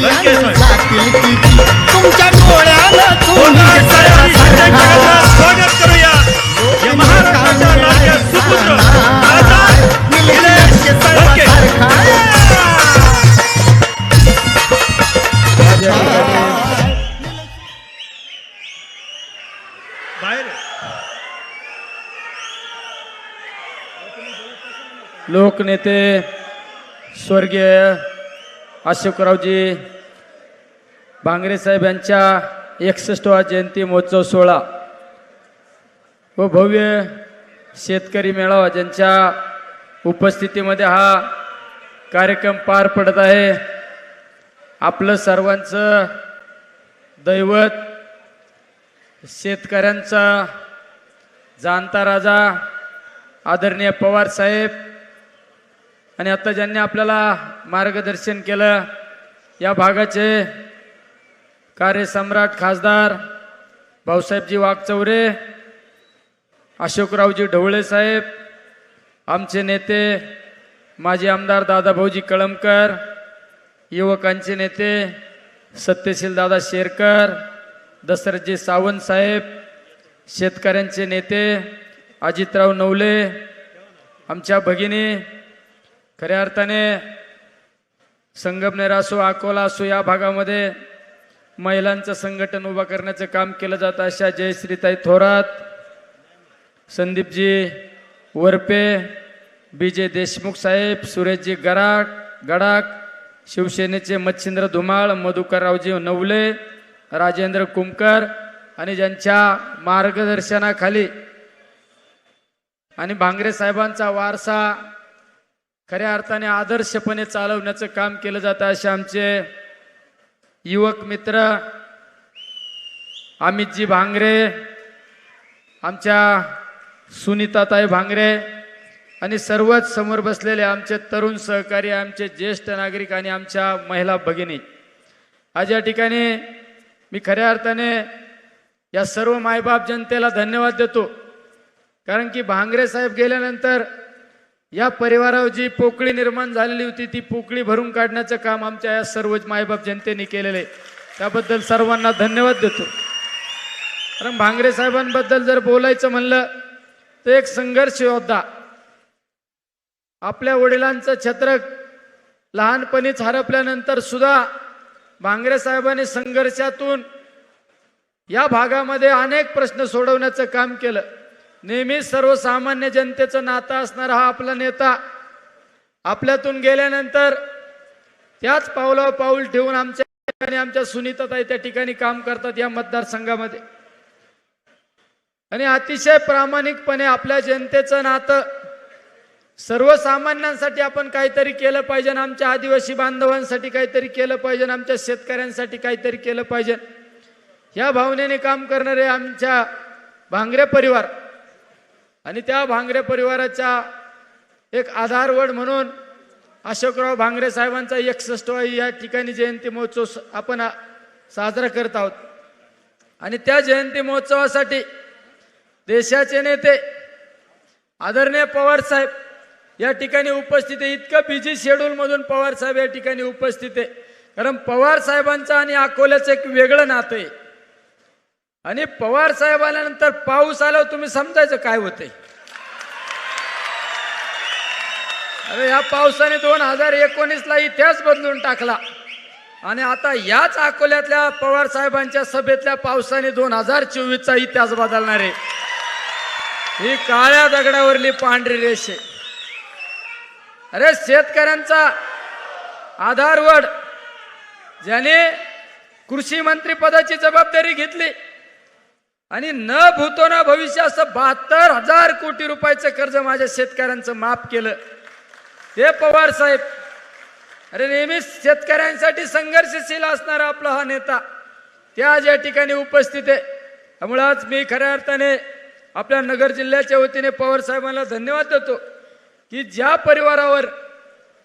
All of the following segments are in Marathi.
जातील किती तुमच्या डोळ्याला स्वागत करूया या महाराष्ट्राच्या सुपुत्र निलेश लोकनेते स्वर्गीय अशोकरावजी भांगरे साहेब यांच्या एकसष्टवा जयंती महोत्सव सोहळा. व भव्य शेतकरी मेळावा ज्यांच्या उपस्थितीमध्ये हा कार्यक्रम पार पडत आहे. आपलं सर्वांचं दैवत शेतकऱ्यांचा जाणता राजा आदरणीय पवार साहेब आणि आता ज्यांनी आपल्याला मार्गदर्शन केलं या भागाचे कार्यसम्राट खासदार भाऊसाहेबजी वाघचौरे अशोकरावजी ढवळे साहेब आमचे नेते माजी आमदार दादाभाऊजी कळमकर युवकांचे नेते सत्यशील दादा शेरकर दशरथजी सावंत साहेब शेतकऱ्यांचे नेते अजितराव नवले आमच्या भगिनी खऱ्या अर्थाने संगमनेर असो अकोला असो या भागामध्ये महिलांचं संघटन उभं करण्याचं काम केलं जातं अशा जयश्रीताई थोरात संदीपजी वरपे बी जे देशमुख साहेब सुरेशजी गराक गडाक शिवसेनेचे मच्छिंद्र धुमाळ मधुकररावजी नवले राजेंद्र कुमकर आणि ज्यांच्या मार्गदर्शनाखाली आणि भांगरे साहेबांचा वारसा खऱ्या अर्थाने आदर्शपणे चालवण्याचं काम केलं जातं असे आमचे युवक मित्र अमितजी भांगरे आमच्या सुनीताताई भांगरे आणि सर्वच समोर बसलेले आमचे तरुण सहकारी आमचे ज्येष्ठ नागरिक आणि आमच्या महिला भगिनी. आज या ठिकाणी मी खऱ्या अर्थाने या सर्व मायबाप जनतेला धन्यवाद देतो. कारण की भांगरे साहेब गेल्यानंतर या परिवारावर जी पोकळी निर्माण झालेली होती ती पोकळी भरून काढण्याचं काम आमच्या या सर्व मायबाप जनतेने केलेलं आहे. त्याबद्दल सर्वांना धन्यवाद देतो. कारण भांगरे साहेबांबद्दल जर बोलायचं म्हणलं तर एक संघर्ष योद्धा आपल्या वडिलांचं छत्र लहानपणीच हरपल्यानंतर सुद्धा भांगरे साहेबांनी संघर्षातून या भागामध्ये अनेक प्रश्न सोडवण्याचं काम केलं. नेहमी सर्वसामान्य जनतेचं नातं असणारा हा आपला नेता आपल्यातून गेल्यानंतर त्याच पावलावर पाऊल ठेवून आमच्या ठिकाणी आमच्या सुनीताताई त्या ठिकाणी काम करतात या मतदारसंघामध्ये. आणि अतिशय प्रामाणिकपणे आपल्या जनतेचं नातं सर्वसामान्यांसाठी आपण काहीतरी केलं पाहिजे आमच्या आदिवासी बांधवांसाठी काहीतरी केलं पाहिजे आमच्या शेतकऱ्यांसाठी काहीतरी केलं पाहिजे. ह्या भावनेने काम करणारे आमच्या भांगरे परिवार आणि त्या भांगरे परिवाराचा एक आधारवड म्हणून अशोकराव भांगरे साहेबांचा एकसष्टवा या ठिकाणी जयंती महोत्सव आपण साजरा करत आहोत. आणि त्या जयंती महोत्सवासाठी देशाचे नेते आदरणीय पवार साहेब या ठिकाणी उपस्थित आहे. इतकं बिझी शेड्यूलमधून पवार साहेब या ठिकाणी उपस्थित आहे. कारण पवार साहेबांचं आणि अकोल्याचं एक वेगळं नातं आहे. आणि पवार साहेब आल्यानंतर पाऊस आल्यावर तुम्ही समजायचं काय होतंय? अरे या पावसाने दोन हजार एकोणीसला इतिहास बदलून टाकला. आणि आता याच अकोल्यातल्या पवार साहेबांच्या सभेतल्या पावसाने दोन हजार चोवीसचा इतिहास बदलणार आहे. ही काळ्या दगडावरली पांढरी रेषे. अरे शेतकऱ्यांचा आधारवड ज्याने कृषी मंत्री पदाची जबाबदारी घेतली आणि न भूतो ना भविष्य असं बहात्तर हजार कोटी रुपयाचं कर्ज माझ्या शेतकऱ्यांचं माफ केलं. ते पवार साहेब अरे नेहमीच शेतकऱ्यांसाठी संघर्षशील असणारा आपला हा नेता ते आज या ठिकाणी उपस्थित आहे. त्यामुळे आज मी खऱ्या अर्थाने आपल्या नगर जिल्ह्याच्या वतीने पवार साहेबांना धन्यवाद देतो की ज्या परिवारावर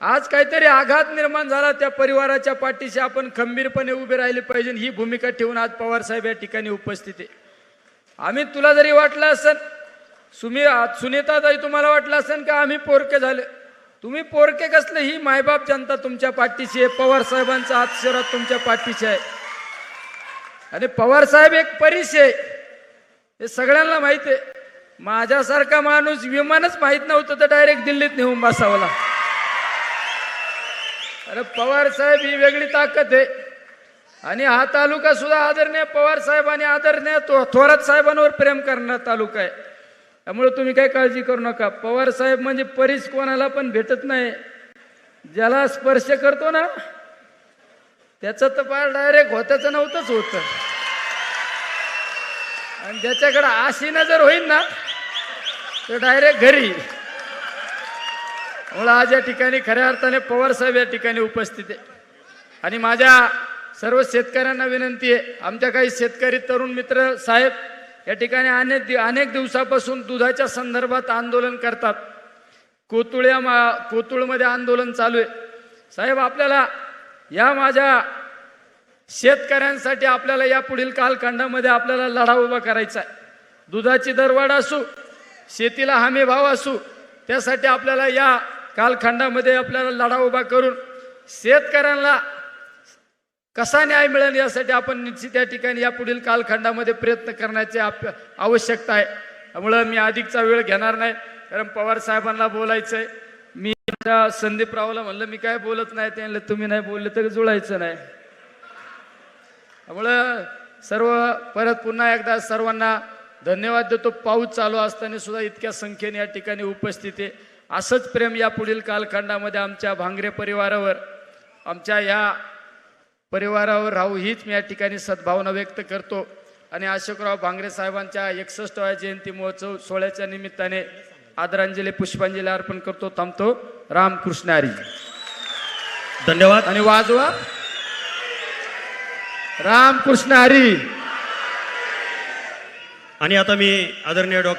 आज काहीतरी आघात निर्माण झाला त्या परिवाराच्या पाठीशी आपण खंबीरपणे उभे राहिले पाहिजे ही भूमिका ठेवून आज पवार साहेब या ठिकाणी उपस्थित आहे. आम्ही तुला जरी वाटलं असेल सुमी सुनीताताई तुम्हाला वाटलं असेल का आम्ही पोरके झाले? तुम्ही पोरके कसले? ही मायबाप जनता तुमच्या पाठीशी आहे. पवार साहेबांचा आशीर्वाद तुमच्या पाठीशी आहे. आणि पवार साहेब एक परीस आहे. हे सगळ्यांना माहिती आहे. माझ्यासारखा माणूस विमानच माहीत नव्हतं तर डायरेक्ट दिल्लीत नेऊन बसावला अरे पवार साहेब ही वेगळी ताकद आहे. आणि हा तालुका सुद्धा आदरणीय पवार साहेब आणि आदरणीय थो- थोरात साहेबांवर प्रेम करणारा तालुका आहे. त्यामुळे तुम्ही काय काळजी करू नका. पवार साहेब म्हणजे परीस कोणाला पण भेटत नाही. ज्याला स्पर्श करतो ना त्याचं तर फार डायरेक्ट होत्याचं नव्हतंच होतं. आणि ज्याच्याकडं आशीनं जर होईल ना तर डायरेक्ट घरी. मला आज या ठिकाणी खऱ्या अर्थाने पवार साहेब या ठिकाणी उपस्थित आहे. आणि माझ्या सर्व शेतकऱ्यांना विनंती आहे. आमच्या काही शेतकरी तरुण मित्र साहेब या ठिकाणी अनेक दि- अनेक दिवसापासून दुधाच्या संदर्भात आंदोलन करतात. कोतुळ्या मा कोतुळमध्ये आंदोलन चालू आहे. साहेब आपल्याला या माझ्या शेतकऱ्यांसाठी आपल्याला या पुढील कालखंडामध्ये आपल्याला लढा उभा करायचा आहे. दुधाची दरवाढ असू शेतीला हमी भाव असू त्यासाठी आपल्याला या कालखंडामध्ये आपल्याला लढा उभा करून शेतकऱ्यांना कसा न्याय मिळेल यासाठी आपण निश्चित या ठिकाणी या पुढील कालखंडामध्ये प्रयत्न करण्याची आप आवश्यकता आहे. त्यामुळं मी अधिकचा वेळ घेणार नाही. कारण पवार साहेबांना बोलायचं आहे मी त्या संदीप म्हणलं मी काय बोलत नाही? त्यांना तुम्ही नाही बोलले तरी जुळायचं नाही. त्यामुळं सर्व परत पुन्हा एकदा सर्वांना धन्यवाद देतो. पाऊस चालू असताना सुद्धा इतक्या संख्येने या ठिकाणी उपस्थित आहे. असंच प्रेम या पुढील कालखंडामध्ये आमच्या भांगरे परिवारावर आमच्या या परिवारावर राहू हीच मी या ठिकाणी सद्भावना व्यक्त करतो. आणि अशोकराव भांगरे साहेबांच्या एकसष्टव्या जयंती महोत्सव सोहळ्याच्या निमित्ताने आदरांजली पुष्पांजली अर्पण करतो थांबतो. रामकृष्ण हरी. धन्यवाद. आणि वाजवा. रामकृष्ण हरी. आणि आता मी आदरणीय डॉक्टर